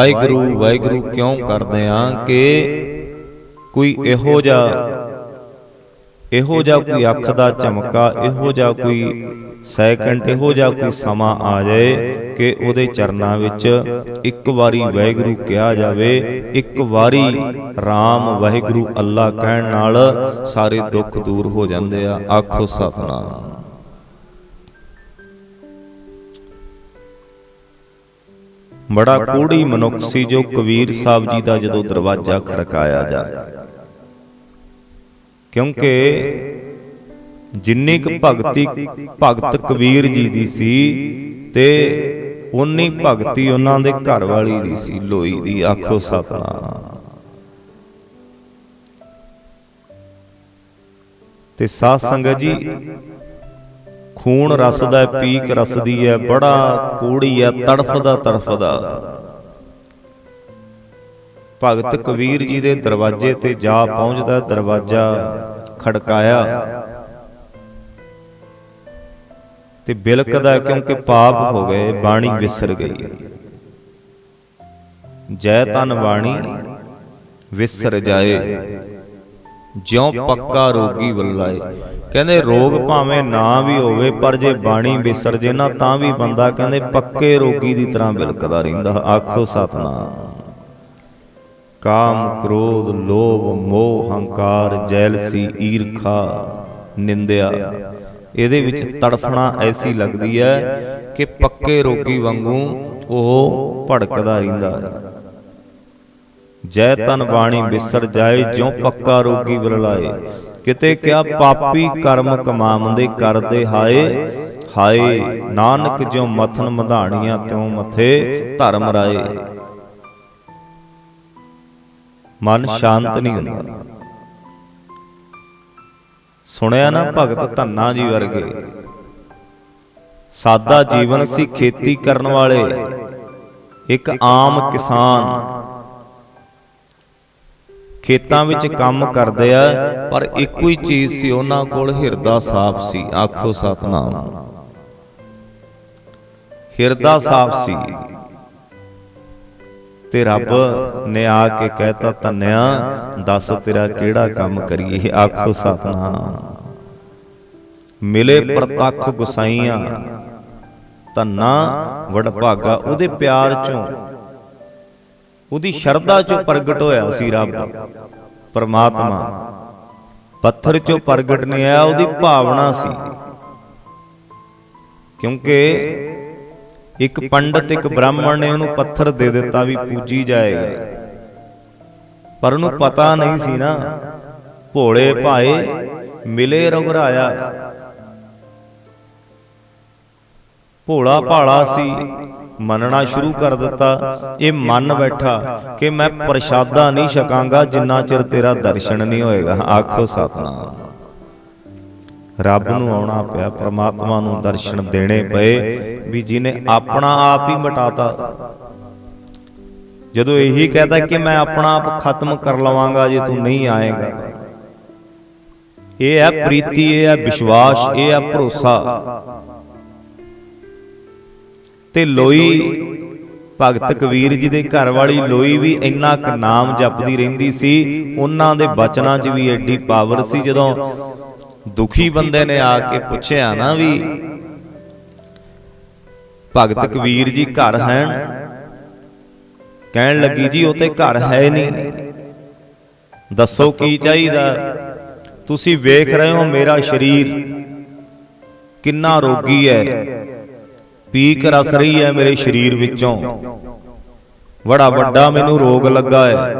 ਵਾਹਿਗੁਰੂ ਵਾਹਿਗੁਰੂ ਕਿਉਂ ਕਰਦੇ ਆ ਕਿ ਕੋਈ ਇਹੋ ਜਿਹਾ ਇਹੋ ਜਿਹਾ ਕੋਈ ਅੱਖ ਦਾ ਝਮਕਾ, ਇਹੋ ਜਿਹਾ ਕੋਈ ਸੈਕਿੰਡ ਇਹੋ ਜਿਹਾ ਕੋਈ ਸਮਾਂ ਆ ਜਾਏ ਕਿ ਉਹਦੇ ਚਰਨਾਂ ਵਿੱਚ ਇੱਕ ਵਾਰੀ ਵਾਹਿਗੁਰੂ ਕਿਹਾ ਜਾਵੇ, ਇੱਕ ਵਾਰੀ RAM ਵਾਹਿਗੁਰੂ ਅੱਲਾ ਕਹਿਣ ਨਾਲ ਸਾਰੇ ਦੁੱਖ ਦੂਰ ਹੋ ਜਾਂਦੇ ਆ। ਆਖੋ ਸਤਨਾਮ। ਬੜਾ ਕੋੜੀ ਮਨੁੱਖ ਸੀ ਜੋ ਕਬੀਰ ਸਾਹਿਬ ਜੀ ਦਾ ਜਦੋਂ ਦਰਵਾਜ਼ਾ ਖੜਕਾਇਆ ਜਾ ਕਿਉਂਕਿ ਜਿੰਨੀ ਕੁ ਭਗਤੀ ਭਗਤ ਕਬੀਰ ਜੀ ਦੀ ਸੀ ਤੇ ਉਨੀ ਭਗਤੀ ਉਹਨਾਂ ਦੇ ਘਰ ਵਾਲੀ ਦੀ ਸੀ ਲੋਈ ਦੀ ਆਖੋ ਸਤਨਾਮ। ਤੇ ਸਾਧ ਸੰਗਤ ਜੀ ਖੂਨ ਰਸਦਾ ਪੀਕ ਰਸਦੀ ਹੈ ਬੜਾ ਕੋੜੀ ਹੈ ਤੜਫਦਾ ਤੜਫਦਾ। ਭਗਤ ਕਬੀਰ ਜੀ ਦੇ ਦਰਵਾਜ਼ੇ ਤੇ ਜਾ ਪਹੁੰਚਦਾ ਦਰਵਾਜ਼ਾ ਖੜਕਾਇਆ। ਤੇ ਬਿਲਕਦਾ ਕਿਉਂਕਿ ਪਾਪ ਹੋ ਗਏ ਬਾਣੀ ਵਿਸਰ ਗਈ ਜੈ ਤਨ ਬਾਣੀ ਵਿਸਰ ਜਾਏ। ਜਿਉ ਪੱਕਾ ਰੋਗੀ ਵੱਲਾਏ ਕਹਿੰਦੇ ਰੋਗ ਭਾਵੇਂ ਨਾ ਵੀ ਹੋਵੇ ਪਰ ਜੇ ਬਾਣੀ ਵਿਸਰ ਜੇ ਨਾ ਤਾਂ ਵੀ ਬੰਦਾ ਕਹਿੰਦੇ ਪੱਕੇ ਰੋਗੀ ਦੀ ਤਰ੍ਹਾਂ ਬਿਲਕਦਾ ਰਹਿੰਦਾ। ਆਖੋ ਸਤਨਾਮ। ਕਾਮ ਕ੍ਰੋਧ ਲੋਭ ਮੋਹ ਹੰਕਾਰ ਜੈਲਸੀ ਈਰਖਾ ਨਿੰਦਿਆ। ਇਹਦੇ ਵਿੱਚ ਤੜਫਣਾ ਐਸੀ ਲੱਗਦੀ ਹੈ ਕਿ ਪੱਕੇ ਰੋਗੀ ਵਾਂਗੂ ਉਹ ਭੜਕਦਾ ਰਹਿੰਦਾ। ਹੈ ਜੈ ਤਨ ਬਾਣੀ ਵਿਸਰ ਜਾਏ, ਜਿਉ ਪੱਕਾ ਰੋਗੀ ਬਰਲਾਏ। ਕਿਤੇ ਕਿਆ ਪਾਪੀ ਕਰਮ ਕਮਾਉਂਦੇ ਕਰਦੇ ਹਾਏ ਹਾਏ, ਨਾਨਕ ਜਿਉ ਮਥਨ ਮਧਾਣੀਆਂ ਤਿਉ ਮਥੇ ਧਰਮ ਰਾਏ। ਮਨ ਸ਼ਾਂਤ ਨਹੀਂ ਹੁੰਦਾ। ਸੁਣਿਆ ਨਾ ਭਗਤ ਧੰਨਾ ਜੀ ਵਰਗੇ। ਸਾਦਾ ਜੀਵਨ ਸੀ ਖੇਤੀ ਕਰਨ ਵਾਲੇ। ਇੱਕ ਆਮ ਕਿਸਾਨ ਖੇਤਾਂ ਵਿੱਚ ਕੰਮ ਕਰਦੇ ਆ ਪਰ ਇੱਕੋ ਹੀ ਚੀਜ਼ ਸੀ ਉਹਨਾਂ ਕੋਲ ਹਿਰਦਾ ਸਾਫ਼ ਸੀ ਆਖੋ ਸਤਨਾਮ। ਹਿਰਦਾ ਸਾਫ਼ ਸੀ। ਤੇ ਰੱਬ ਨੇ ਆ ਕੇ ਕਹਿਤਾ ਧੰਨਿਆ ਦੱਸ ਤੇਰਾ ਕਿਹੜਾ ਕੰਮ ਕਰੀਏ? ਆਖੋ ਸਤਨਾਮ। ਮਿਲੇ ਪ੍ਰਤੱਖ ਗੁਸਾਈਆਂ। ਧੰਨਾ ਵਡਭਾਗਾ ਉਹਦੇ ਪਿਆਰ ਚੋਂ। ਉਹਦੀ ਸ਼ਰਧਾ ਚੋਂ ਪ੍ਰਗਟ ਹੋਇਆ ਸੀ ਰੱਬ। ਪਰਮਾਤਮਾ, ਪੱਥਰ ਚੋਂ ਪ੍ਰਗਟ ਨਹੀਂ ਆਇਆ, ਉਹਦੀ ਭਾਵਨਾ ਸੀ। ਕਿਉਂਕਿ ਇੱਕ ਪੰਡਤ, ਇੱਕ ਬ੍ਰਾਹਮਣ ਨੇ ਉਹਨੂੰ ਪੱਥਰ ਦੇ ਦਿੱਤਾ ਵੀ ਪੂਜੀ ਜਾਏਗਾ ਪਰ ਉਹਨੂੰ ਪਤਾ ਨਹੀਂ ਸੀ ਨਾ, ਭੋਲੇ ਭਾਏ ਮਿਲੇ ਰਘੁਰਾਇਆ ਭੋਲਾ ਭਾਲਾ ਸੀ। ਮੰਨਣਾ ਸ਼ੁਰੂ ਕਰ ਦਿੱਤਾ। ਇਹ ਮੰਨ ਬੈਠਾ ਕਿ ਮੈਂ ਪ੍ਰਸ਼ਾਦਾ ਨਹੀਂ ਛਕਾਂਗਾ ਜਿੰਨਾ ਚਿਰ ਤੇਰਾ ਦਰਸ਼ਨ ਨਹੀਂ ਹੋਏਗਾ। ਆਖੋ ਸਤਨਾਮ। ਰੱਬ ਨੂੰ ਆਉਣਾ ਪਿਆ ਪ੍ਰਮਾਤਮਾ ਨੂੰ ਦਰਸ਼ਨ ਦੇਣੇ ਪਏ ਵੀ ਜਿਹਨੇ ਆਪਣਾ ਆਪ ਹੀ ਮਿਟਾਤਾ। ਜਦੋਂ ਇਹੀ ਕਹਤਾ ਕਿ ਮੈਂ ਆਪਣਾ ਆਪ ਖਤਮ ਕਰ ਲਵਾਂਗਾ ਜੇ ਤੂੰ ਨਹੀਂ ਆਏਗਾ। ਇਹ ਹੈ ਪ੍ਰੀਤੀ ਇਹ ਹੈ ਵਿਸ਼ਵਾਸ ਇਹ ਹੈ ਭਰੋਸਾ। ਤੇ ਲੋਈ ਭਗਤ ਕਬੀਰ ਜੀ ਦੇ ਘਰ ਵਾਲੀ ਲੋਈ ਵੀ ਇੰਨਾ ਕੁ ਨਾਮ ਜਪਦੀ ਰਹਿੰਦੀ ਸੀ, ਉਹਨਾਂ ਦੇ ਬਚਨਾਂ 'ਚ ਵੀ ਐਡੀ ਪਾਵਰ ਸੀ ਜਦੋਂ ਦੁਖੀ ਬੰਦੇ ਨੇ ਆ ਕੇ ਪੁੱਛਿਆ ਨਾ ਵੀ ਭਗਤ ਕਬੀਰ ਜੀ ਘਰ ਹਨ ਕਹਿਣ ਲੱਗੀ, ਜੀ, ਉਹ ਤੇ ਘਰ ਹੈ ਨਹੀਂ। ਦੱਸੋ ਕੀ ਚਾਹੀਦਾ? ਤੁਸੀਂ ਵੇਖ ਰਹੇ ਹੋ ਮੇਰਾ ਸਰੀਰ। ਕਿੰਨਾ ਰੋਗੀ ਹੈ। ਪੀਕ ਰਸ ਰਹੀ ਹੈ ਮੇਰੇ ਸਰੀਰ ਵਿੱਚੋਂ। ਬੜਾ ਵੱਡਾ ਮੈਨੂੰ ਰੋਗ ਲੱਗਾ ਹੈ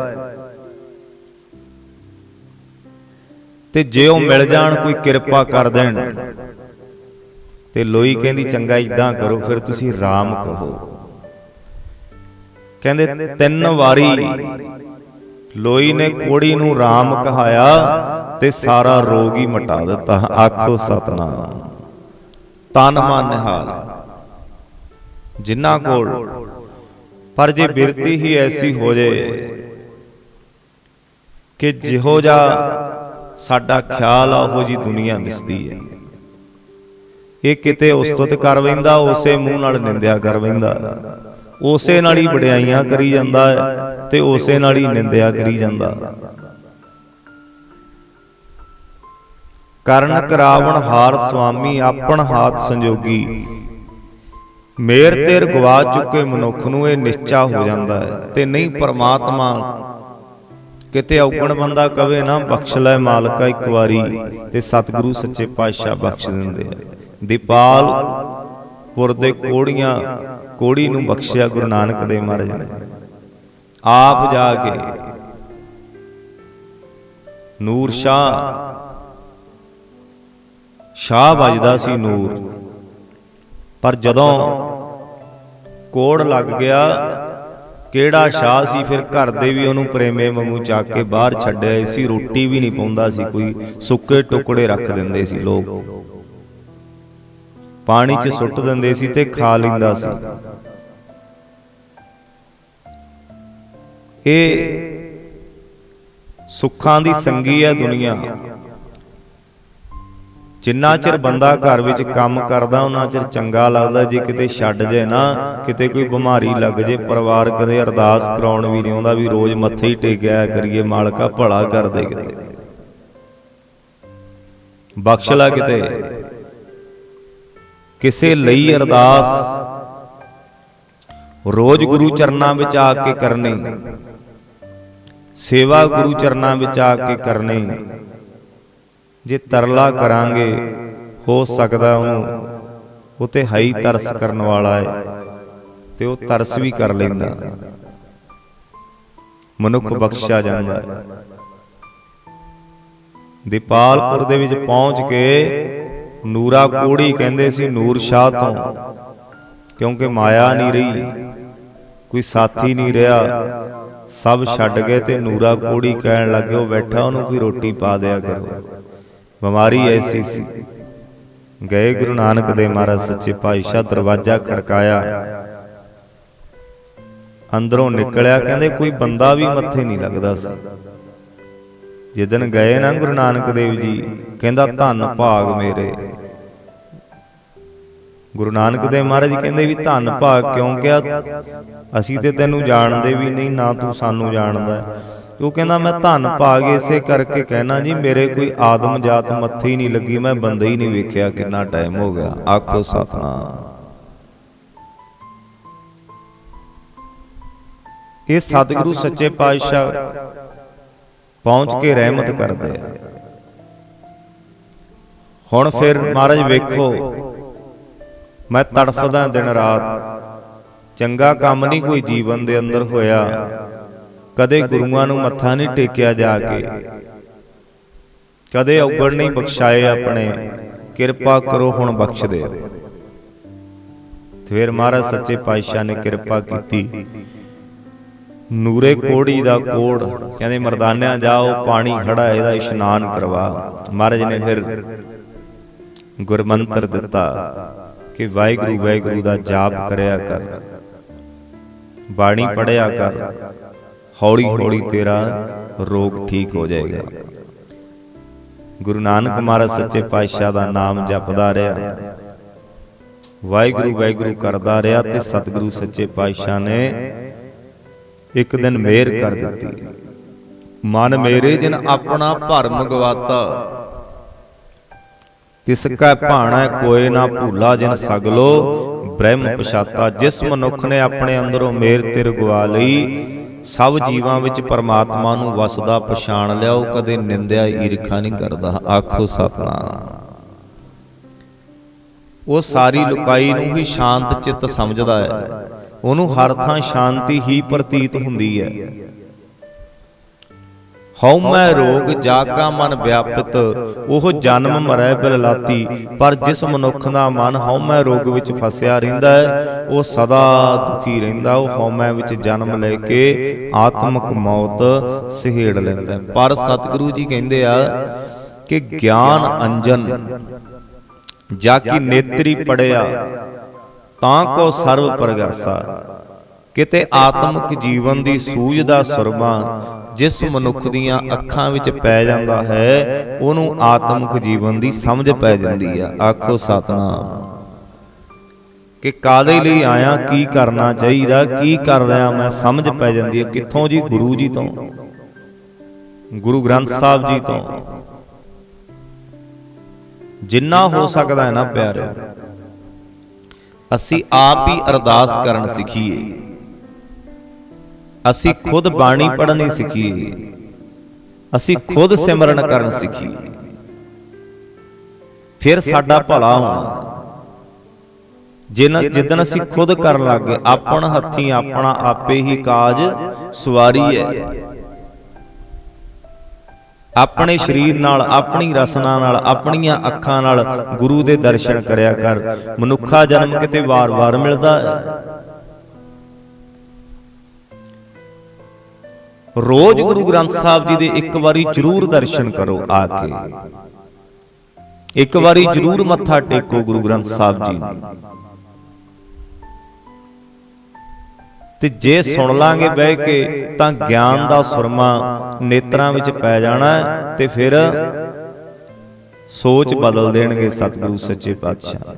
ਤੇ ਜੇ ਉਹ ਮਿਲ ਜਾਣ, ਕੋਈ ਕਿਰਪਾ ਕਰ ਦੇਣ। ਤੇ ਲੋਈ ਕਹਿੰਦੀ, ਚੰਗਾ ਇਦਾਂ ਕਰੋ, ਫਿਰ ਤੁਸੀਂ RAM ਕਹੋ। ਕਹਿੰਦੇ, ਤਿੰਨ ਵਾਰੀ ਲੋਈ ਨੇ ਕੋੜੀ ਨੂੰ ਰਾਮ ਕਹਾਇਆ ਤੇ ਸਾਰਾ ਰੋਗ ਹੀ ਮਿਟਾ ਦਿੱਤਾ। ਆਖੋ ਸਤਨਾਮ। ਤਨ ਮਨ ਨਿਹਾਲ। ਜਿਨ੍ਹਾਂ ਕੋਲ ਪਰ ਜੇ ਬਿਰਤੀ ਹੀ ਐਸੀ ਹੋ ਜੇ ਕਿ ਜਿਹੋ ਜਾ ਸਾਡਾ ਖਿਆਲ ਆ ਉਹ ਜੀ ਦੁਨੀਆ ਦਿਸਦੀ ਹੈ। ਇਹ ਕਿਤੇ ਉਸਤਤ ਕਰ ਵੈਂਦਾ ਉਸੇ ਮੂੰਹ ਨਾਲ ਨਿੰਦਿਆ ਕਰ ਵੈਂਦਾ। ਉਸੇ ਨਾਲ ਹੀ ਵਡਿਆਈਆਂ ਕਰੀ ਜਾਂਦਾ ਤੇ ਉਸੇ ਨਾਲ ਹੀ ਨਿੰਦਿਆ ਕਰੀ ਜਾਂਦਾ। ਕਰਨ ਕਰਾਵਣ ਹਾਰ ਸੁਆਮੀ ਆਪਣ ਹਾਥ ਸੰਜੋਗੀ। ਮੇਰ ਤੇਰ ਗਵਾ ਚੁੱਕੇ ਮਨੁੱਖ ਨੂੰ ਇਹ ਨਿਸ਼ਚਾ ਹੋ ਜਾਂਦਾ ਹੈ। ਤੇ ਨਹੀਂ ਪਰਮਾਤਮਾ ਕਿਤੇ ਔਗਣ ਬੰਦਾ ਕਵੇ ਨਾ ਬਖਸ਼ ਲੈ ਮਾਲਕਾ ਇੱਕ ਵਾਰੀ। ਤੇ ਸਤਿਗੁਰੂ ਸੱਚੇ ਪਾਤਸ਼ਾਹ ਬਖਸ਼ ਦਿੰਦੇ ਆ। ਦੀਪਾਲ ਪੁਰ ਦੇ ਕੋੜੀਆਂ ਕੋੜੀ ਨੂੰ ਬਖਸ਼ਿਆ ਗੁਰੂ ਨਾਨਕ ਦੇਵ ਮਹਾਰਾਜ ਨੇ। ਆਪ ਜਾ ਕੇ ਨੂਰ ਸ਼ਾਹ ਸ਼ਾਹ ਵੱਜਦਾ ਸੀ ਨੂਰ। ਪਰ ਜਦੋਂ ਕੋੜ ਲੱਗ ਗਿਆ। ਕਿਹੜਾ ਸ਼ਾਹ ਸੀ ਫਿਰ ਘਰ ਦੇ ਵੀ ਉਹਨੂੰ ਪ੍ਰੇਮੇ ਵਾਂਗੂ ਚੱਕ ਕੇ ਬਾਹਰ ਛੱਡਿਆ ਸੀ। ਰੋਟੀ ਵੀ ਨਹੀਂ ਪਾਉਂਦਾ ਸੀ। ਕੋਈ ਸੁੱਕੇ ਟੁਕੜੇ ਰੱਖ ਦਿੰਦੇ ਸੀ ਲੋਕ। ਪਾਣੀ 'ਚ ਸੁੱਟ ਦਿੰਦੇ ਸੀ ਤੇ ਖਾ ਲੈਂਦਾ ਸੀ। ਇਹ ਸੁੱਖਾਂ ਦੀ ਸੰਗੀ ਹੈ ਦੁਨੀਆ। ਜਿੰਨਾ ਚਿਰ ਬੰਦਾ ਘਰ ਵਿੱਚ ਕੰਮ ਕਰਦਾ ਉਹਨਾਂ ਚਿਰ ਚੰਗਾ ਲੱਗਦਾ ਜੇ ਕਿਤੇ ਛੱਡ ਜੇ ਨਾ ਕਿਤੇ ਕੋਈ ਬਿਮਾਰੀ ਲੱਗ ਜੇ ਪਰਿਵਾਰ ਕਦੇ ਅਰਦਾਸ ਕਰਾਉਣ ਵੀ ਨਹੀਂ ਆਉਂਦਾ ਵੀ ਰੋਜ਼ ਮੱਥੇ ਹੀ ਟੇਕਿਆ ਕਰੀਏ ਮਾਲਕਾ ਭਲਾ ਕਰ ਦੇ ਕਿਤੇ। ਬਖਸ਼ ਲੈ ਕਿਤੇ। ਕਿਸੇ ਲਈ ਅਰਦਾਸ ਰੋਜ਼ ਗੁਰੂ ਚਰਨਾਂ ਵਿੱਚ ਆ ਕੇ ਕਰਨੀ। ਸੇਵਾ ਗੁਰੂ ਚਰਨਾਂ ਵਿੱਚ ਆ ਕੇ ਕਰਨੀ। ਜੇ ਤਰਲਾ ਕਰਾਂਗੇ ਹੋ ਸਕਦਾ ਉਹਨੂੰ ਉਤੇ ਹਾਈ ਤਰਸ ਕਰਨ ਵਾਲਾ ਹੈ ਤੇ ਉਹ ਤਰਸ ਵੀ ਕਰ ਲੈਂਦਾ। ਮਨੁੱਖ ਬਖਸ਼ਿਆ ਜਾਂਦਾ। ਹੈ ਦੀਪਾਲਪੁਰ ਦੇ ਵਿੱਚ ਪਹੁੰਚ ਕੇ ਨੂਰਾ ਕੋੜੀ ਕਹਿੰਦੇ ਸੀ ਨੂਰ ਸ਼ਾਹ ਤੋਂ ਕਿਉਂਕਿ ਮਾਇਆ ਨਹੀਂ ਰਹੀ ਕੋਈ ਸਾਥੀ ਨਹੀਂ ਰਿਹਾ ਸਭ ਛੱਡ ਗਏ ਤੇ ਨੂਰਾ ਕੋੜੀ ਕਹਿਣ ਲੱਗੇ ਉਹ ਬੈਠਾ ਉਹਨੂੰ ਕੋਈ ਰੋਟੀ ਪਾ ਦਿਆ ਕਰੋ। ਬਿਮਾਰੀ ਐਸੀ ਸੀ। ਗਏ ਗੁਰੂ ਨਾਨਕ ਦੇ ਮਹਾਰਾਜ ਸੱਚੇ ਪਾਤਸ਼ਾਹ ਦਰਵਾਜ਼ਾ ਖੜਕਾਇਆ। ਅੰਦਰੋਂ ਨਿਕਲਿਆ, ਕਹਿੰਦੇ ਕੋਈ ਬੰਦਾ ਵੀ ਮੱਥੇ ਨਹੀਂ ਲੱਗਦਾ ਸੀ। ਜਿੱਦਨ ਗਏ ਨਾ ਗੁਰੂ ਨਾਨਕ ਦੇਵ ਜੀ, ਕਹਿੰਦਾ ਧੰਨ ਭਾਗ ਮੇਰੇ। ਗੁਰੂ ਨਾਨਕ ਦੇਵ ਮਹਾਰਾਜ ਕਹਿੰਦੇ ਵੀ ਧੰਨ ਭਾਗ ਕਿਉਂ ਕਿਹਾ? ਅਸੀਂ ਤੇ ਤੈਨੂੰ ਜਾਣਦੇ ਵੀ ਨਹੀਂ, ਨਾ ਤੂੰ ਸਾਨੂੰ ਜਾਣਦਾ। ਉਹ ਕਹਿੰਦਾ ਮੈਂ ਧੰਨ ਭਾਗ ਇਸੇ ਕਰਕੇ ਕਹਿਣਾ ਜੀ, ਮੇਰੇ ਕੋਈ ਆਦਮ ਜਾਤ ਮੱਥੇ ਹੀ ਨਹੀਂ ਲੱਗੀ, ਮੈਂ ਬੰਦਾ ਹੀ ਨਹੀਂ ਵੇਖਿਆ ਕਿੰਨਾ ਟਾਈਮ ਹੋ ਗਿਆ। ਆਖੋ ਸਤਨਾਮ। ਇਹ ਸਤਿਗੁਰੂ ਸੱਚੇ ਪਾਤਸ਼ਾਹ ਪਹੁੰਚ ਕੇ ਰਹਿਮਤ ਕਰਦੇ ਆ। ਹੁਣ ਫਿਰ ਮਹਾਰਾਜ ਵੇਖੋ, ਮੈਂ ਤੜਫਦਾ ਦਿਨ ਰਾਤ, ਚੰਗਾ ਕੰਮ ਨਹੀਂ ਕੋਈ ਜੀਵਨ ਦੇ ਅੰਦਰ ਹੋਇਆ। ਕਦੇ ਗੁਰੂਆਂ ਨੂੰ ਮੱਥਾ ਨਹੀਂ ਟੇਕਿਆ ਜਾ ਕੇ। ਕਦੇ ਔਗਣ ਨਹੀਂ ਬਖਸ਼ਾਏ ਆਪਣੇ। ਕਿਰਪਾ ਕਰੋ ਹੁਣ ਬਖਸ਼ ਦੇ ਫਿਰ ਮਹਾਰਾਜ ਸੱਚੇ ਪਾਤਸ਼ਾਹ ਨੇ ਕਿਰਪਾ ਕੀਤੀ। ਨੂਰੇ ਕੋੜੀ ਦਾ ਕੋੜ, ਕਹਿੰਦੇ ਮਰਦਾਨਿਆਂ ਜਾਓ, ਪਾਣੀ ਖੜਾ ਇਹਦਾ ਇਸ਼ਨਾਨ ਕਰਵਾ। ਮਹਾਰਾਜ ਨੇ ਫਿਰ ਗੁਰਮੰਤਰ ਦਿੱਤਾ ਕਿ ਵਾਹਿਗੁਰੂ ਵਾਹਿਗੁਰੂ ਦਾ ਜਾਪ ਕਰਿਆ ਕਰ। ਬਾਣੀ ਪੜਿਆ ਕਰ। ਹੌਲੀ ਹੌਲੀ ਤੇਰਾ ਰੋਗ ਠੀਕ ਹੋ ਜਾਏਗਾ। ਗੁਰੂ ਨਾਨਕ ਮਹਾਰਾਜ ਸੱਚੇ ਪਾਤਸ਼ਾਹ ਦਾ ਨਾਮ ਜਪਦਾ ਰਿਹਾ। ਵਾਹਿਗੁਰੂ ਵਾਹਿਗੁਰੂ ਕਰਦਾ ਰਿਹਾ ਤੇ ਸਤਿਗੁਰੂ ਸੱਚੇ ਪਾਤਸ਼ਾਹ ਨੇ ਇੱਕ ਦਿਨ ਮਿਹਰ ਕਰ ਦਿੱਤੀ। ਮਨ ਮੇਰੇ ਜਿਨ ਆਪਣਾ ਭਰਮ ਗਵਾਤਾ ਤਿਸ ਕੈ ਭਾਣਾ ਕੋਏ ਨਾ ਭੂਲਾ ਜਿਨ ਸਗਲੋ, ਬ੍ਰਹਮ ਪਛਾਤਾ ਜਿਸ ਮਨੁੱਖ ਨੇ ਆਪਣੇ ਅੰਦਰੋਂ ਮੇਰ ਤਿਰ ਗਵਾ ਲਈ ਸਭ ਜੀਵਾਂ ਵਿੱਚ ਪਰਮਾਤਮਾ ਨੂੰ ਵਸਦਾ ਪਛਾਣ ਲਿਆ ਉਹ ਕਦੇ ਨਿੰਦਿਆ ਈਰਖਾ ਨਹੀਂ ਕਰਦਾ ਆਖੋ ਸਤਨਾਮ। ਉਹ ਸਾਰੀ ਲੁਕਾਈ ਨੂੰ ਹੀ ਸ਼ਾਂਤ ਚਿੱਤ ਸਮਝਦਾ ਹੈ। ਉਹਨੂੰ ਹਰ ਥਾਂ ਸ਼ਾਂਤੀ ਹੀ ਪ੍ਰਤੀਤ ਹੁੰਦੀ ਹੈ। ਹਉਮੈ ਰੋਗ ਜਾ ਕਾ ਮਨ ਵਿਆਪਿਤ ਉਹ ਜਨਮ ਮਰੈ ਬਿਲਲਾਤੀ ਪਰ ਜਿਸ ਮਨੁੱਖ ਦਾ ਮਨ ਹਉਮੈ ਰੋਗ ਵਿੱਚ ਫਸਿਆ ਰਹਿੰਦਾ ਹੈ ਉਹ ਸਦਾ ਦੁਖੀ ਰਹਿੰਦਾ ਉਹ ਹਉਮੈ ਵਿੱਚ ਜਨਮ ਲੈ ਕੇ ਆਤਮਿਕ ਮੌਤ ਸਹਿੜ ਲੈਂਦਾ ਹੈ। ਪਰ ਸਤਿਗੁਰੂ ਜੀ ਕਹਿੰਦੇ ਆ ਕਿ ਗਿਆਨ ਅੰਜਨ ਜਾ ਕੀ ਨੇਤਰੀ ਪੜਿਆ ਤਾਂ ਕੋ ਸਰਬ ਪ੍ਰਗਾਸਾ ਕਿਤੇ ਆਤਮਿਕ ਜੀਵਨ ਦੀ ਸੂਝ ਦਾ ਸੁਰਮਾ ਜਿਸ ਮਨੁੱਖ ਦੀਆਂ ਅੱਖਾਂ ਵਿੱਚ ਪੈ ਜਾਂਦਾ ਹੈ, ਉਹਨੂੰ ਆਤਮਿਕ ਜੀਵਨ ਦੀ ਸਮਝ ਪੈ ਜਾਂਦੀ ਆ। ਆਖੋ ਸਤਨਾਮ। ਕਿ ਕਾਦੇ ਲਈ ਆਇਆ, ਕੀ ਕਰਨਾ ਚਾਹੀਦਾ, ਕੀ ਕਰ ਰਿਹਾ ਮੈਂ, ਸਮਝ ਪੈ ਜਾਂਦੀ ਹੈ ਕਿੱਥੋਂ ਜੀ? ਗੁਰੂ ਜੀ ਤੋਂ। ਗੁਰੂ ਗ੍ਰੰਥ ਸਾਹਿਬ ਜੀ ਤੋਂ। ਜਿੰਨਾ ਹੋ ਸਕਦਾ ਹੈ ਨਾ ਪਿਆਰਿਓ। ਅਸੀਂ ਆਪ ਹੀ ਅਰਦਾਸ ਕਰਨ ਸਿੱਖੀਏ। ਅਸੀਂ ਖੁਦ ਬਾਣੀ ਪੜ੍ਹਨੀ ਸਿੱਖੀਏ ਅਸੀਂ ਖੁਦ ਸਿਮਰਨ ਕਰਨ ਸਿੱਖੀਏ ਫਿਰ ਸਾਡਾ ਭਲਾ ਹੋਣਾ। ਜਿਨ ਜਿੱਦਨ ਅਸੀਂ ਖੁਦ ਕਰਨ ਲੱਗੇ ਆਪਣ ਹੱਥੀ ਆਪਣਾ ਆਪੇ ਹੀ ਕਾਜ ਸਵਾਰੀ ਹੈ। ਆਪਣੇ ਸਰੀਰ ਨਾਲ ਆਪਣੀ ਰਸਨਾ ਨਾਲ ਆਪਣੀਆਂ ਅੱਖਾਂ ਨਾਲ ਗੁਰੂ ਦੇ ਦਰਸ਼ਨ ਕਰਿਆ ਕਰ। ਮਨੁੱਖਾ ਜਨਮ ਕਿਤੇ ਵਾਰ-ਵਾਰ ਮਿਲਦਾ ਹੈ। ਰੋਜ਼ ਗੁਰੂ ਗ੍ਰੰਥ ਸਾਹਿਬ ਜੀ ਦੇ ਇੱਕ ਵਾਰੀ ਜ਼ਰੂਰ ਦਰਸ਼ਨ ਕਰੋ ਆ ਕੇ। ਇੱਕ ਵਾਰੀ ਜ਼ਰੂਰ ਮੱਥਾ ਟੇਕੋ ਗੁਰੂ ਗ੍ਰੰਥ ਸਾਹਿਬ ਜੀ। ਨੂੰ ਤੇ ਜੇ ਸੁਣ ਲਾਂਗੇ ਬਹਿ ਕੇ ਤਾਂ ਗਿਆਨ ਦਾ ਸੁਰਮਾ ਨੇਤਰਾਂ ਵਿੱਚ ਪੈ ਜਾਣਾ ਤੇ ਫਿਰ ਸੋਚ ਬਦਲ ਦੇਣਗੇ ਸਤਿਗੁਰੂ ਸੱਚੇ ਪਾਤਸ਼ਾਹ।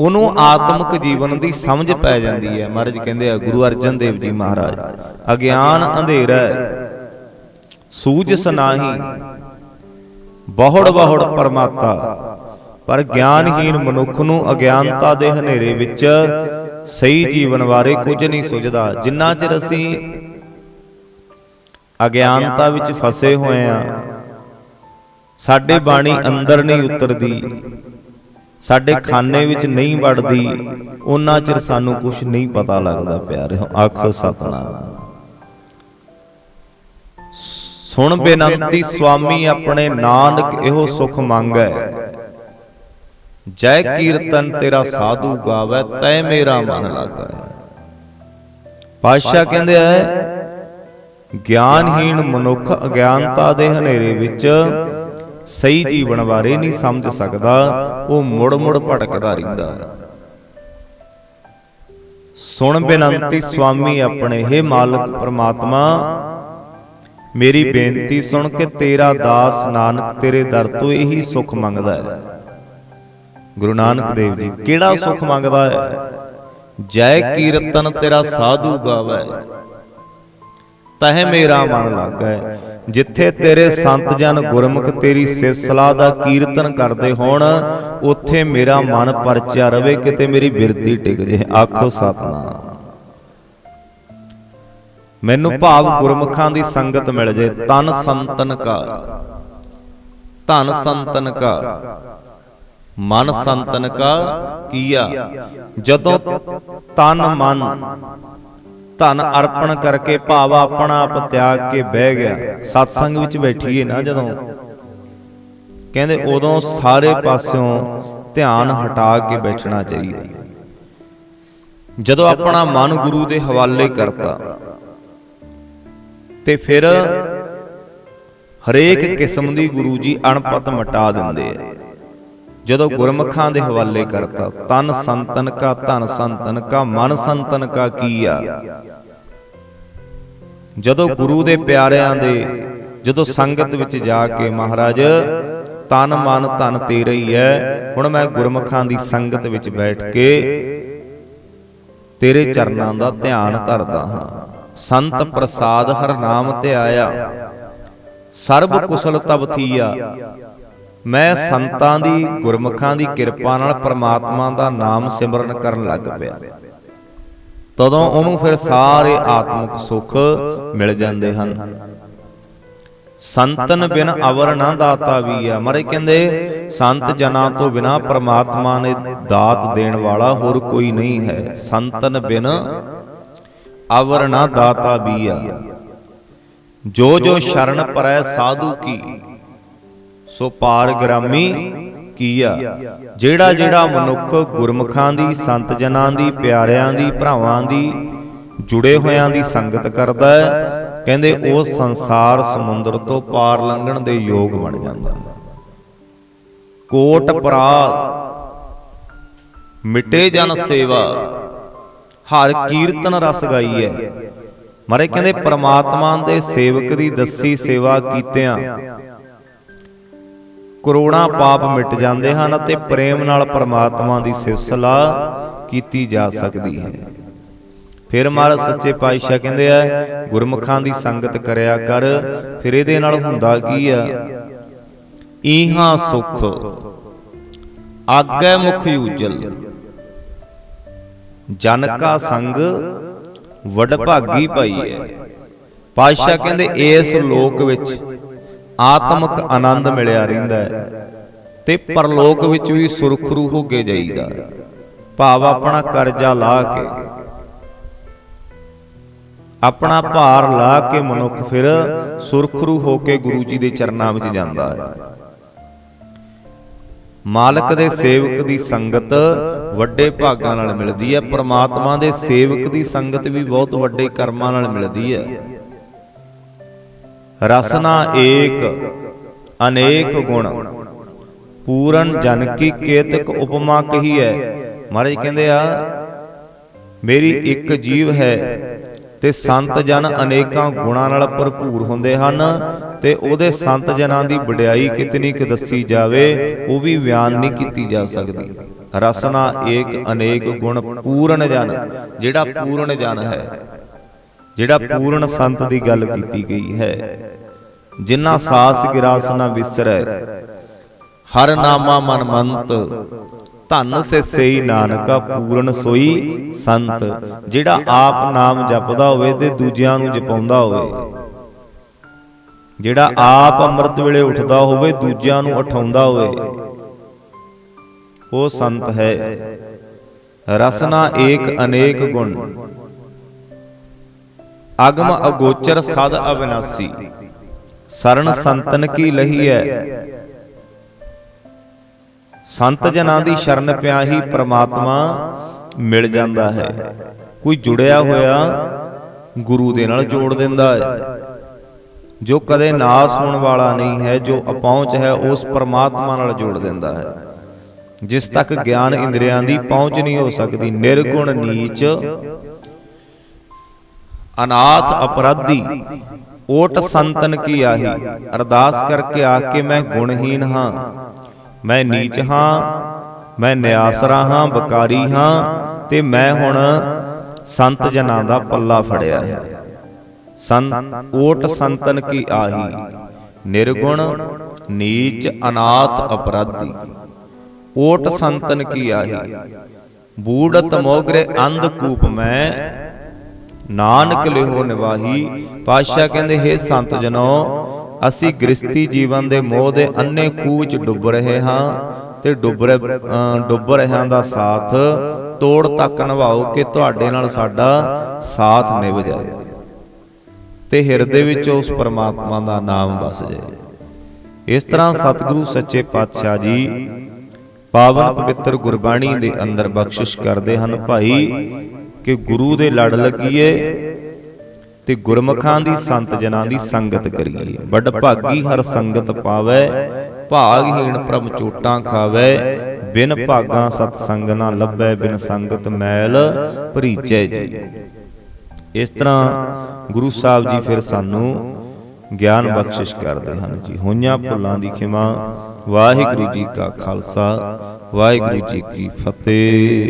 ਉਹਨੂੰ ਆਤਮਿਕ ਜੀਵਨ ਦੀ ਸਮਝ ਪੈ ਜਾਂਦੀ ਹੈ। ਮਹਾਰਾਜ ਕਹਿੰਦੇ ਆ ਗੁਰੂ ਅਰਜਨ ਦੇਵ ਜੀ ਮਹਾਰਾਜ ਅਗਿਆਨ ਅੰਧੇਰਾ ਸੂਝ ਸਨਾਹੀ ਬਹੁੜ ਬਹੁੜ ਪਰਮਾਤਾ ਪਰ ਗਿਆਨਹੀਨ ਮਨੁੱਖ ਨੂੰ ਅਗਿਆਨਤਾ ਦੇ ਹਨੇਰੇ ਵਿੱਚ ਸਹੀ ਜੀਵਨ ਬਾਰੇ ਕੁਝ ਨਹੀਂ ਸੁਝਦਾ ਜਿੰਨਾ ਚਿਰ ਅਸੀਂ ਅਗਿਆਨਤਾ ਵਿੱਚ ਫਸੇ ਹੋਏ ਆ ਸਾਡੇ ਬਾਣੀ ਅੰਦਰ ਨਹੀਂ ਉਤਰਦੀ। ਸਾਡੇ ਖਾਨੇ ਵਿੱਚ ਨਹੀਂ ਵੜਦੀ ਉਹਨਾਂ ਚਿਰ ਸਾਨੂੰ ਕੁਝ ਨਹੀਂ ਪਤਾ ਲੱਗਦਾ ਪਿਆਰਿਓ ਆਖੋ ਸਤਨਾਮ। ਸੁਣ ਬੇਨੰਤੀ ਸੁਆਮੀ ਆਪਣੇ ਨਾਨਕ ਇਹੋ ਸੁਖ ਮੰਗੈ। ਜੈ ਕੀਰਤਨ ਤੇਰਾ ਸਾਧੂ ਗਾਵੇ ਤੈ ਮੇਰਾ ਮਨ ਲਾਗੈ। ਪਾਤਸ਼ਾਹ ਕਹਿੰਦੇ ਆ ਗਿਆਨਹੀਣ ਮਨੁੱਖ ਅਗਿਆਨਤਾ ਦੇ ਹਨੇਰੇ ਵਿੱਚ ਸਹੀ ਜੀਵਨ ਬਾਰੇ ਨਹੀਂ ਸਮਝ ਸਕਦਾ, ਉਹ ਮੁੜ ਮੁੜ ਭਟਕਦਾ ਰਹਿੰਦਾ। ਸੁਣ ਬੇਨੰਤੀ ਸੁਆਮੀ ਆਪਣੇ, ਹੈ ਮਾਲਕ ਪ੍ਰਮਾਤਮਾ, ਮੇਰੀ ਬੇਨਤੀ ਸੁਣ ਕੇ ਤੇਰਾ ਦਾਸ ਨਾਨਕ ਤੇਰੇ ਦਰ ਤੋਂ ਇਹੀ ਸੁਖ ਮੰਗਦਾ ਹੈ। ਗੁਰੂ ਨਾਨਕ ਦੇਵ ਜੀ, ਕਿਹੜਾ ਸੁਖ ਮੰਗਦਾ ਹੈ? ਜੈ ਕੀਰਤਨ ਤੇਰਾ ਸਾਧੂ ਗਾਵੇ। ਤਹਿ ਮੇਰਾ ਮਨ ਲਾਗੈ। ਜਿੱਥੇ ਤੇਰੇ ਸੰਤ ਜਨ ਗੁਰਮੁਖ ਤੇਰੀ ਸਿਫਤ ਸਲਾਹ ਦਾ ਕੀਰਤਨ ਕਰਦੇ ਹੋਣ ਉੱਥੇ ਮੇਰਾ ਮਨ ਪਰਚਿਆ ਰਵੇ ਕਿਤੇ ਮੇਰੀ ਬਿਰਤੀ ਟਿਕ ਜੇ। ਆਖੋ ਸਤਨਾਮ। ਮੈਨੂੰ ਭਾਵ ਗੁਰਮੁਖਾਂ ਦੀ ਸੰਗਤ ਮਿਲ ਜੇ। ਤਨ ਸੰਤਨ ਕਾ। ਧਨ ਸੰਤਨ ਕਾ। ਮਨ ਸੰਤਨ ਕਾ ਕੀਆ। ਜਦੋਂ ਤਨ ਮਨ ਧਨ ਅਰਪਣ ਕਰਕੇ ਭਾਵ ਆਪਣਾ ਆਪ ਤਿਆਗ ਕੇ ਬਹਿ ਗਿਆ। ਸਤਸੰਗ ਵਿੱਚ ਬੈਠੀਏ ਨਾ ਜਦੋਂ। ਕਹਿੰਦੇ ਉਦੋਂ ਸਾਰੇ ਪਾਸਿਓਂ ਧਿਆਨ ਹਟਾ ਕੇ ਬੈਠਣਾ ਚਾਹੀਦਾ। ਜਦੋਂ ਆਪਣਾ ਮਨ ਗੁਰੂ ਦੇ ਹਵਾਲੇ ਕਰਤਾ, ਤੇ ਫਿਰ ਹਰੇਕ ਕਿਸਮ ਦੀ ਗੁਰੂ ਜੀ ਅਣਪਤ ਮਟਾ ਦਿੰਦੇ ਆ। ਜਦੋਂ ਗੁਰਮਖਾਂ ਦੇ ਹਵਾਲੇ ਕਰਤਾ ਤਨ ਸੰਤਨ ਕਾ ਧਨ ਸੰਤਨ ਕਾ ਮਨ ਸੰਤਨ ਕਾ ਕੀਆ ਜਦੋਂ ਗੁਰੂ ਦੇ ਪਿਆਰਿਆਂ ਦੇ ਜਦੋਂ ਸੰਗਤ ਵਿੱਚ ਜਾ ਕੇ ਮਹਾਰਾਜ ਤਨ ਮਨ ਧਨ ਤੇਰਾ ਹੀ ਹੈ ਹੁਣ ਮੈਂ ਗੁਰਮਖਾਂ ਦੀ ਸੰਗਤ ਵਿੱਚ ਬੈਠ ਕੇ ਤੇਰੇ ਚਰਨਾਂ ਦਾ ਧਿਆਨ ਧਰਦਾ ਹਾਂ ਸੰਤ ਪ੍ਰਸਾਦ ਹਰ ਨਾਮ ਤੇ ਆਇਆ ਸਰਬ ਕੁਸਲ ਤਬ ਥੀਆ ਮੈਂ ਸੰਤਾਂ ਦੀ ਗੁਰਮੁਖਾਂ ਦੀ ਕਿਰਪਾ ਨਾਲ ਪ੍ਰਮਾਤਮਾ ਦਾ ਨਾਮ ਸਿਮਰਨ ਕਰਨ ਲੱਗ ਪਿਆ। ਤਦੋਂ ਉਹਨੂੰ ਫਿਰ ਸਾਰੇ ਆਤਮਿਕ ਸੁੱਖ ਮਿਲ ਜਾਂਦੇ ਹਨ। ਸੰਤਨ ਬਿਨ ਅਵਰ ਨਾ ਦਾਤਾ ਵੀ ਆ। ਮਰੇ ਕਹਿੰਦੇ ਸੰਤ ਜਨਾਂ ਤੋਂ ਬਿਨਾ ਪ੍ਰਮਾਤਮਾ ਨੇ ਦਾਤ ਦੇਣ ਵਾਲਾ ਹੋਰ ਕੋਈ ਨਹੀਂ ਹੈ। ਸੰਤਨ ਬਿਨ ਅਵਰ ਨਾ ਦਾਤਾ ਵੀ ਆ। ਜੋ ਜੋ ਸ਼ਰਨ ਪਰੈ ਸਾਧੂ ਕੀ? ਸੋ ਪਾਰ ਗ੍ਰਾਮੀ ਕੀਆ। ਜਿਹੜਾ ਜਿਹੜਾ ਮਨੁੱਖ ਗੁਰਮੁਖਾਂ ਦੀ ਸੰਤ ਜਨਾਂ ਦੀ ਪਿਆਰਿਆਂ ਦੀ ਭਰਾਵਾਂ ਦੀ ਜੁੜੇ ਹੋਇਆਂ ਦੀ ਸੰਗਤ ਕਰਦਾ ਹੈ ਕਹਿੰਦੇ ਉਹ ਸੰਸਾਰ ਸਮੁੰਦਰ ਤੋਂ ਪਾਰ ਲੰਘਣ ਦੇ ਯੋਗ ਬਣ ਜਾਂਦਾ ਹੈ। ਕੋਟ ਪਰਾਤ ਮਿਟੇ ਜਨ ਸੇਵਾ। ਹਰ ਕੀਰਤਨ ਰਸ ਗਾਈ ਹੈ ਮਾਰੇ ਕਹਿੰਦੇ ਪ੍ਰਮਾਤਮਾ ਦੇ ਸੇਵਕ ਦੀ ਦੱਸੀ ਸੇਵਾ ਕੀਤਿਆਂ। ਕਰੋੜਾਂ ਪਾਪ ਮਿਟ ਜਾਂਦੇ ਹਨ ਅਤੇ ਪ੍ਰੇਮ ਨਾਲ ਪਰਮਾਤਮਾ ਦੀ ਸਿਫਤ ਸਲਾਹ ਕੀਤੀ ਜਾ ਸਕਦੀ ਹੈ। ਫਿਰ ਮਹਾਰਾਜ ਸੱਚੇ ਪਾਤਸ਼ਾਹ ਕਹਿੰਦੇ ਆ ਗੁਰਮੁਖਾਂ ਦੀ ਸੰਗਤ ਕਰਿਆ ਕਰ ਫਿਰ ਇਹਦੇ ਨਾਲ ਹੁੰਦਾ ਕੀ ਆ? ਈਹਾਂ ਸੁਖ ਆਗੇ ਮੁਖ ਉਜਲ। ਜਨ ਕਾ ਸੰਗ ਵਡ ਭਾਗੀ ਪਾਈ ਹੈ। ਪਾਤਸ਼ਾਹ ਕਹਿੰਦੇ ਇਸ ਲੋਕ ਵਿੱਚ ਆਤਮਿਕ ਆਨੰਦ ਮਿਲਿਆ ਰਹਿੰਦਾ ਹੈ ਤੇ ਪਰਲੋਕ ਵਿੱਚ ਵੀ ਸੁਰਖਰੂ ਹੋ ਕੇ ਜਾਈਦਾ ਭਾਵ ਆਪਣਾ ਕਰਜ਼ਾ ਲਾ ਕੇ, ਆਪਣਾ ਭਾਰ ਲਾ ਕੇ ਮਨੁੱਖ ਫਿਰ ਸੁਰਖਰੂ ਹੋ ਕੇ ਗੁਰੂ ਜੀ ਦੇ ਚਰਨਾਂ ਵਿੱਚ ਜਾਂਦਾ ਹੈ। ਮਾਲਕ ਦੇ ਸੇਵਕ ਦੀ ਸੰਗਤ ਵੱਡੇ ਭਾਗਾਂ ਨਾਲ ਮਿਲਦੀ ਹੈ, ਪ੍ਰਮਾਤਮਾ ਦੇ ਸੇਵਕ ਦੀ ਸੰਗਤ ਵੀ ਬਹੁਤ ਵੱਡੇ ਕਰਮਾਂ ਨਾਲ ਮਿਲਦੀ ਹੈ। ਰਸਨਾ ਏਕ, ਅਨੇਕ ਗੁਣ। ਪੂਰਨ ਜਨ ਕੀ ਕੇਤਕ ਉਪਮਾ ਕਹੀ ਹੈ ਮਹਾਰਾਜ ਕਹਿੰਦੇ ਆ, ਮੇਰੀ ਇੱਕ ਜੀਵ ਹੈ ਤੇ ਸੰਤ ਜਨ ਅਨੇਕਾਂ ਗੁਣਾਂ ਨਾਲ ਭਰਪੂਰ ਹੁੰਦੇ ਹਨ ਤੇ ਉਹਦੇ ਸੰਤ ਜਨਾਂ ਦੀ ਵਡਿਆਈ ਕਿਤਨੀ ਕਿ ਦੱਸੀ ਜਾਵੇ, ਉਹ ਵੀ ਬਿਆਨ ਨਹੀਂ ਕੀਤੀ ਜਾ ਸਕਦੀ। ਰਸਨਾ ਏਕ, ਅਨੇਕ ਗੁਣ, ਪੂਰਨ ਜਨ, ਜਿਹੜਾ ਪੂਰਨ ਜਨ ਹੈ, ਜਿਹੜਾ ਪੂਰਨ ਸੰਤ ਦੀ ਗੱਲ ਕੀਤੀ ਗਈ ਹੈ। ਜਿਨ੍ਹਾਂ ਸਾਸ ਗਿਰਾਸ ਨਾ ਵਿਸਰੈ। ਹਰ ਨਾਮਾ ਮਨ ਮੰਤ। ਧੰਨ ਸੇ ਸਈ ਨਾਨਕਾ ਪੂਰਨ ਸੋਈ ਸੰਤ। ਜਿਹੜਾ ਆਪ ਨਾਮ ਜਪਦਾ ਹੋਵੇ ਤੇ ਦੂਜਿਆਂ ਨੂੰ ਜਪਾਉਂਦਾ ਹੋਵੇ। ਜਿਹੜਾ ਆਪ ਅੰਮ੍ਰਿਤ ਵੇਲੇ ਉੱਠਦਾ ਹੋਵੇ ਦੂਜਿਆਂ ਨੂੰ ਉਠਾਉਂਦਾ ਹੋਵੇ। ਉਹ ਸੰਤ ਹੈ। ਰਸਨਾ ਏਕ ਅਨੇਕ ਗੁਣ। ਅਗਮ ਅਗੋਚਰ ਸਦ ਅਬਿਨਾਸੀ ਸਰਣ ਸੰਤਨ ਕੀ ਲਹੀ ਹੈ? ਸੰਤ ਜਨਾਂ ਦੀ ਸ਼ਰਨ ਪਿਆ ਹੀ ਪ੍ਰਮਾਤਮਾ ਮਿਲ ਜਾਂਦਾ ਹੈ। ਕੋਈ ਜੁੜਿਆ ਹੋਇਆ ਗੁਰੂ ਦੇ ਨਾਲ ਜੋੜ ਦਿੰਦਾ ਹੈ। ਜੋ ਕਦੇ ਨਾ ਸੁਣਨ ਵਾਲਾ ਨਹੀਂ ਹੈ ਜੋ ਅਪਹੁੰਚ ਹੈ ਉਸ ਪ੍ਰਮਾਤਮਾ ਨਾਲ ਜੋੜ ਦਿੰਦਾ ਹੈ। ਜਿਸ ਤੱਕ ਗਿਆਨ ਇੰਦਰੀਆਂ ਦੀ ਪਹੁੰਚ ਨਹੀਂ ਹੋ ਸਕਦੀ ਨਿਰਗੁਣ ਨੀਚ ਅਨਾਥ ਅਪਰਾਧੀ। ਓਟ ਸੰਤਨ ਕੀ ਆਹੀ? ਅਰਦਾਸ ਕਰਕੇ ਆ ਕੇ ਮੈਂ ਗੁਣਹੀਨ ਹਾਂ। ਮੈਂ ਨੀਚ ਹਾਂ। ਮੈਂ ਨਿਆਸਰਾ ਹਾਂ ਬਕਾਰੀ ਹਾਂ। ਤੇ ਮੈਂ ਹੁਣ ਸੰਤ ਜਨਾਂ ਦਾ ਪੱਲਾ ਫੜਿਆ। ਹੈ ਸੰਤ ਓਟ ਸੰਤਨ ਕੀ ਆਹੀ? ਨਿਰਗੁਣ ਨੀਚ ਅਨਾਥ ਅਪਰਾਧੀ। ਓਟ ਸੰਤਨ ਕੀ ਆਹੀ? ਬੂੜਤ ਮੋਗਰੇ ਅੰਧ ਕੂਪ ਮੈਂ ਨਾਨਕ ਲਿਹੋ ਨਿਵਾਹੀ। ਪਾਤਸ਼ਾਹ ਕਹਿੰਦੇ ਹੈ ਸੰਤ ਜਨੋ ਅਸੀਂ ਗ੍ਰਸਤੀ ਜੀਵਨ ਦੇ ਮੋਹ ਦੇ ਅੰਨੇ ਖੂਹ ਵਿੱਚ ਡੁੱਬ ਰਹੇ ਹਾਂ ਤੇ ਡੁੱਬ ਰਹੇ ਡੁੱਬ ਰਹਿਆਂ ਦਾ ਸਾਥ ਤੋੜ ਤੱਕ ਨਿਭਾਓ ਕਿ ਤੁਹਾਡੇ ਨਾਲ ਸਾਡਾ ਸਾਥ ਨਿਭ ਜਾਏ। ਤੇ ਹਿਰਦੇ ਵਿੱਚ ਉਸ ਪਰਮਾਤਮਾ ਦਾ ਨਾਮ ਵਸ ਜਾਏ। ਇਸ ਤਰ੍ਹਾਂ ਸਤਿਗੁਰੂ ਸੱਚੇ ਪਾਤਸ਼ਾਹ ਜੀ ਪਾਵਨ ਪਵਿੱਤਰ ਗੁਰਬਾਣੀ ਦੇ ਅੰਦਰ ਬਖਸ਼ਿਸ਼ ਕਰਦੇ ਹਨ ਭਾਈ। ਕਿ ਗੁਰੂ ਦੇ ਲੜ ਲੱਗੀਏ ਤੇ ਗੁਰਮਖਾਂ ਦੀ ਸੰਤ ਜਨਾਂ ਦੀ ਸੰਗਤ ਕਰੀਏ। ਵੱਡ ਭਾਗੀ ਹਰ ਸੰਗਤ ਪਾਵੇ, ਭਾਗਹੀਣ ਪ੍ਰਭ ਚੋਟਾਂ ਖਾਵੇ। ਬਿਨ ਭਾਗਾ ਸਤ ਸੰਗ ਨਾ ਲੱਭੈ, ਬਿਨ ਸੰਗਤ ਮੈਲ ਭਰੀਚੈ ਜੀ। ਇਸ ਤਰ੍ਹਾਂ ਗੁਰੂ ਸਾਹਿਬ ਜੀ ਫਿਰ ਸਾਨੂੰ ਗਿਆਨ ਬਖਸ਼ਿਸ਼ ਕਰਦੇ ਹਨ ਜੀ। ਹੋਈਆਂ ਭੁੱਲਾਂ ਦੀ ਖਿਮਾ। ਵਾਹਿਗੁਰੂ ਜੀ ਕਾ ਖਾਲਸਾ, ਵਾਹਿਗੁਰੂ ਜੀ ਕੀ ਫਤਿਹ।